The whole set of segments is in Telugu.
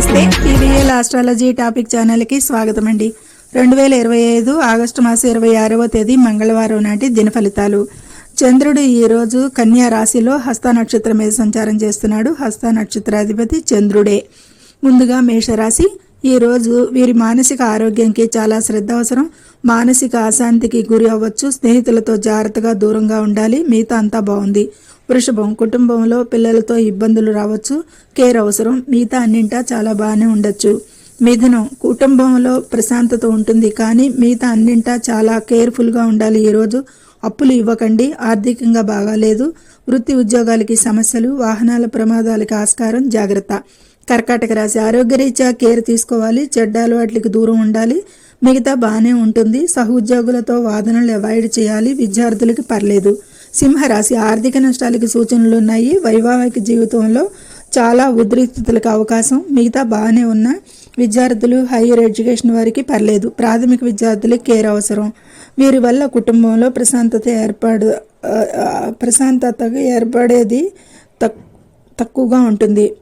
నమస్తే. టీవీఎల్ ఆస్ట్రాలజీ టాపిక్ ఛానల్కి స్వాగతం అండి రెండు వేల ఇరవై ఐదు ఆగస్టు మాసం ఇరవై ఆరవ తేదీ మంగళవారం నాటి దిన ఫలితాలు. చంద్రుడు ఈ రోజు కన్యా రాశిలో హస్త నక్షత్రం మీద సంచారం చేస్తున్నాడు. హస్త నక్షత్రాధిపతి చంద్రుడే. ముందుగా మేషరాశి. ఈ రోజు వీరి మానసిక ఆరోగ్యంకి చాలా శ్రద్ధ అవసరం. మానసిక అశాంతికి గురి అవ్వచ్చు. స్నేహితులతో జాగ్రత్తగా దూరంగా ఉండాలి. మిగతా అంతా బాగుంది. వృషభం కుటుంబంలో పిల్లలతో ఇబ్బందులు రావచ్చు. కేర్ అవసరం. మిగతా అన్నింటా చాలా బాగానే ఉండొచ్చు. మిథునం కుటుంబంలో ప్రశాంతత ఉంటుంది కానీ మిగతా అన్నింటా చాలా కేర్ఫుల్గా ఉండాలి. ఈరోజు అప్పులు ఇవ్వకండి. ఆర్థికంగా బాగాలేదు. వృత్తి ఉద్యోగాలకి సమస్యలు వాహనాల ప్రమాదాలకి ఆస్కారం జాగ్రత్త. కర్కాటక రాశి ఆరోగ్యరీత్యా కేర్ తీసుకోవాలి. చెడ్డ అలవాట్లకి దూరం ఉండాలి. మిగతా బాగానే ఉంటుంది. సహోద్యోగులతో వాదనలు అవాయిడ్ చేయాలి. విద్యార్థులకి పర్లేదు. సింహరాశి ఆర్థిక నష్టాలకి సూచనలు ఉన్నాయి. వైవాహిక జీవితంలో చాలా ఉద్రిక్తతలకు అవకాశం. మిగతా బాగానే ఉన్న విద్యార్థులు హైయర్ ఎడ్యుకేషన్ వారికి పర్లేదు. ప్రాథమిక విద్యార్థులకి కేర్ అవసరం. వీరి వల్ల కుటుంబంలో ప్రశాంతత ఏర్పడు ప్రశాంతతగా ఏర్పడేది తక్ తక్కువగా ఉంటుంది.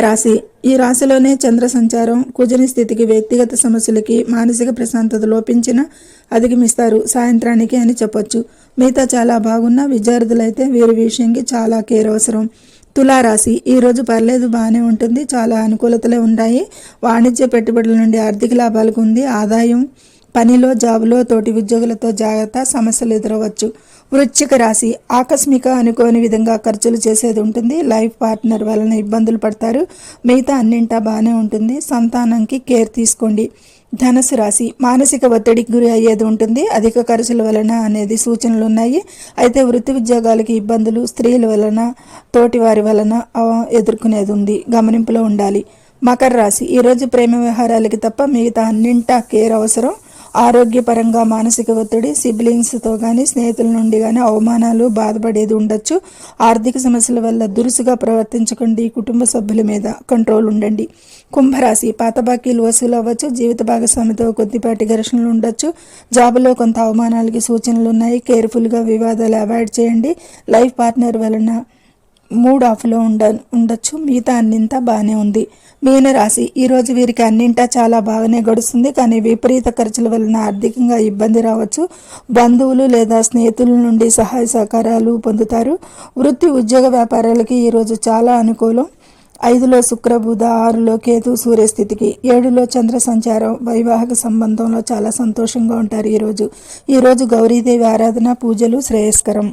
రాశి. ఈ రాశిలోనే చంద్ర సంచారం కుజని స్థితికి వ్యక్తిగత సమస్యలకి మానసిక ప్రశాంతత లోపించిన అధిగమిస్తారు సాయంత్రానికి అని చెప్పొచ్చు. మిగతా చాలా బాగున్న విద్యార్థులైతే వీరి విషయంకి చాలా కేర్ అవసరం. తులారాశి. ఈరోజు పర్లేదు బాగానే ఉంటుంది. చాలా అనుకూలతలే ఉన్నాయి వాణిజ్య పెట్టుబడుల నుండి ఆర్థిక లాభాలకు ఉంది. ఆదాయం పనిలో జాబులో తోటి ఉద్యోగులతో జాగ్రత్త సమస్యలు ఎదురవచ్చు. వృశ్చిక రాశి ఆకస్మిక అనుకోని విధంగా ఖర్చులు చేసేది ఉంటుంది. లైఫ్ పార్ట్నర్ వలన ఇబ్బందులు పడతారు. మిగతా అన్నింటా బాగానే ఉంటుంది. సంతానంకి కేర్ తీసుకోండి. ధనుసు రాశి మానసిక ఒత్తిడికి గురి అయ్యేది ఉంటుంది. అధిక ఖర్చుల వలన అనేది సూచనలు ఉన్నాయి. అయితే వృత్తి ఉద్యోగాలకి ఇబ్బందులు స్త్రీల వలన తోటి వారి వలన ఎదుర్కొనేది ఉంది. గమనింపులో ఉండాలి. మకర రాశి ఈరోజు ప్రేమ వ్యవహారాలకి తప్ప మిగతా అన్నింటా కేర్ అవసరం. ఆరోగ్యపరంగా మానసిక ఒత్తిడి సిబ్లింగ్స్తో కానీ స్నేహితుల నుండి కానీ అవమానాలు బాధపడేది ఉండొచ్చు. ఆర్థిక సమస్యల వల్ల దురుసుగా ప్రవర్తించకండి. కుటుంబ సభ్యుల మీద కంట్రోల్ ఉండండి. కుంభరాశి పాత బాకీలు వసూలు అవ్వచ్చు. జీవిత భాగస్వామితో కొద్దిపాటి ఘర్షణలు ఉండొచ్చు. జాబులో కొంత అవమానాలకి సూచనలు ఉన్నాయి. కేర్ఫుల్గా వివాదాలు అవాయిడ్ చేయండి. లైఫ్ పార్ట్నర్ వలన మూడ్ ఆఫ్లో ఉండ ఉండొచ్చు. మిగతా అన్నింతా బాగానే ఉంది. మీనరాశి ఈరోజు వీరికి అన్నింటా చాలా బాగానే గడుస్తుంది. కానీ విపరీత ఖర్చుల వలన ఆర్థికంగా ఇబ్బంది రావచ్చు. బంధువులు లేదా స్నేహితుల నుండి సహాయ సహకారాలు పొందుతారు. వృత్తి ఉద్యోగ వ్యాపారాలకి ఈరోజు చాలా అనుకూలం. ఐదులో శుక్రబుధ ఆరులో కేతు సూర్యస్థితికి ఏడులో చంద్ర సంచారం వైవాహిక సంబంధంలో చాలా సంతోషంగా ఉంటారు ఈరోజు ఈరోజు గౌరీదేవి ఆరాధన పూజలు శ్రేయస్కరం.